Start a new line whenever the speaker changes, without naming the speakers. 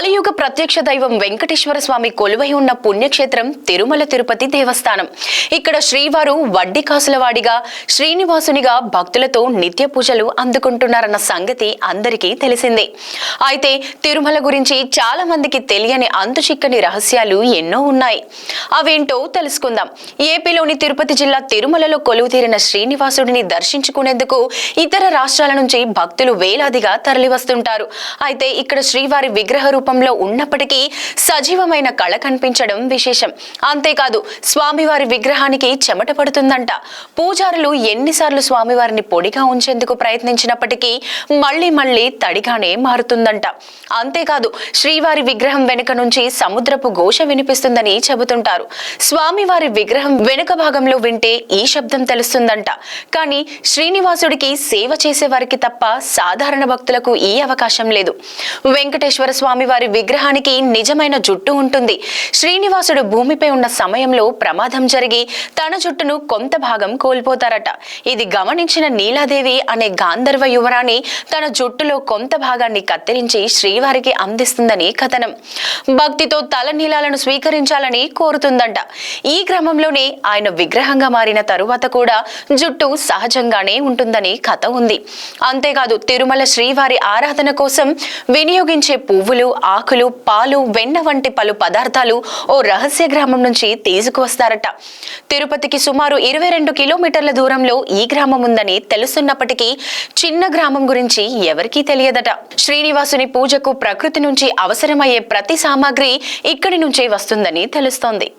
కలియుగ ప్రత్యక్ష దైవం వెంకటేశ్వర స్వామి కొలువై ఉన్న పుణ్యక్షేత్రం తిరుమల తిరుపతి దేవస్థానం. ఇక్కడ శ్రీవారు వడ్డీ కాసులవాడిగా శ్రీనివాసునిగా భక్తులతో నిత్య పూజలు అందుకుంటున్నారన్న సంగతి అందరికీ తెలిసిందే. అయితే తిరుమల గురించి చాలా మందికి తెలియని అంతుచిక్కని రహస్యాలు ఎన్నో ఉన్నాయి. అవేంటో తెలుసుకుందాం. ఏపీలోని తిరుపతి జిల్లా తిరుమలలో కొలువుతీరిన శ్రీనివాసుడిని దర్శించుకునేందుకు ఇతర రాష్ట్రాల నుంచి భక్తులు వేలాదిగా తరలివస్తుంటారు. అయితే ఇక్కడ శ్రీవారి విగ్రహ రూపంలో ఉన్నప్పటికీ సజీవమైన కళ కనిపించడం విశేషం. అంతేకాదు స్వామివారి విగ్రహానికి చెమట పడుతుందంట. పూజారులు ఎన్నిసార్లు స్వామివారిని పొడిగా ఉంచేందుకు ప్రయత్నించినప్పటికీ మళ్ళీ మళ్ళీ తడిగానే మారుతుందంట. అంతేకాదు శ్రీవారి విగ్రహం వెనుక నుంచి సముద్రపు ఘోష వినిపిస్తుందని చెబుతుంటారు. స్వామివారి విగ్రహం వెనుక భాగంలో వింటే ఈ శబ్దం తెలుస్తుందంట. కానీ శ్రీనివాసుడికి సేవ చేసే వారికి తప్ప సాధారణ భక్తులకు ఈ అవకాశం లేదు. వెంకటేశ్వర స్వామి వారి విగ్రహానికి నిజమైన జుట్టు ఉంటుంది. శ్రీనివాసుడు భూమిపై ఉన్న సమయంలో ప్రమాదం జరిగి తన జుట్టును కొంత భాగం కోల్పోతారట. ఇది గమనించిన నీలాదేవి అనే గాంధర్వ యువరాణి తన జుట్టులో కొంత భాగాన్ని కత్తిరించి శ్రీవారికి అందిస్తుందని కథనం. భక్తితో తల నీలాలను స్వీకరించాలని కోరుతుందంట. ఈ క్రమంలోనే ఆయన విగ్రహంగా మారిన తరువాత కూడా జుట్టు సహజంగానే ఉంటుందని కథ ఉంది. అంతేకాదు తిరుమల శ్రీవారి ఆరాధన కోసం వినియోగించే పువ్వులు ఆకులు పాలు వెన్న వంటి పలు పదార్థాలు ఓ రహస్య గ్రామం నుంచి తీసుకువస్తారట. తిరుపతికి సుమారు ఇరవై రెండు కిలోమీటర్ల దూరంలో ఈ గ్రామం ఉందని తెలుస్తున్నప్పటికీ చిన్న గ్రామం గురించి ఎవరికీ తెలియదట. శ్రీనివాసుని పూజకు ప్రకృతి నుంచి అవసరమయ్యే ప్రతి సామాగ్రి ఇక్కడి నుంచే వస్తుందని తెలుస్తోంది.